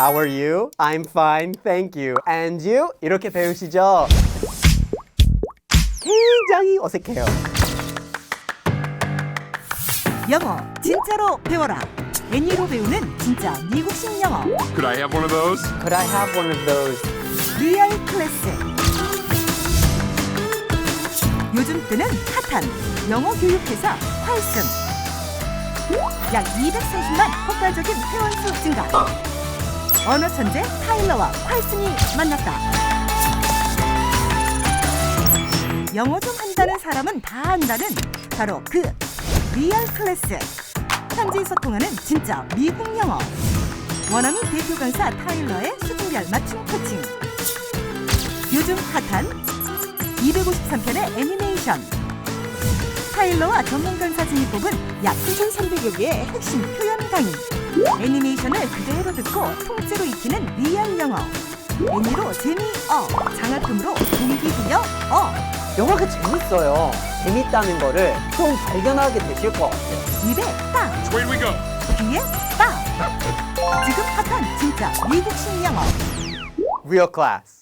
How are you? I'm fine, thank you. And you? 이렇게 배우시죠? 굉장히 어색해요. 영어 진짜로 배워라. 애니로 배우는 진짜 미국식 영어. Could I have one of those? Could I have one of those? 리얼 클래스. 요즘 뜨는 핫한 영어 교육 회사 활슨. 약 230만 폭발적인 회원수 증가. 언어 천재 타일러와 활슨이 만났다. 영어 좀 한다는 사람은 다 안다는 바로 그 리얼 클래스. 현지 소통하는 진짜 미국 영어. 원어민 대표 강사 타일러의 수준별 맞춤 코칭. 요즘 핫한 253편의 애니메이션. 타일러와 전문 강사진이 뽑은 약 9,300여 개의 핵심 표현 강의. 애니메이션을 그대로 듣고 통째로 익히는 리얼 영어. 애니로 재미어, 장학금으로 동기부여 어. 영화가 재밌어요. 재밌다는 거를 좀 발견하게 되실 것 같아요. 입에 딱, Where we go? 귀에 딱. 지금 핫한 진짜 미국식 영어. Real class.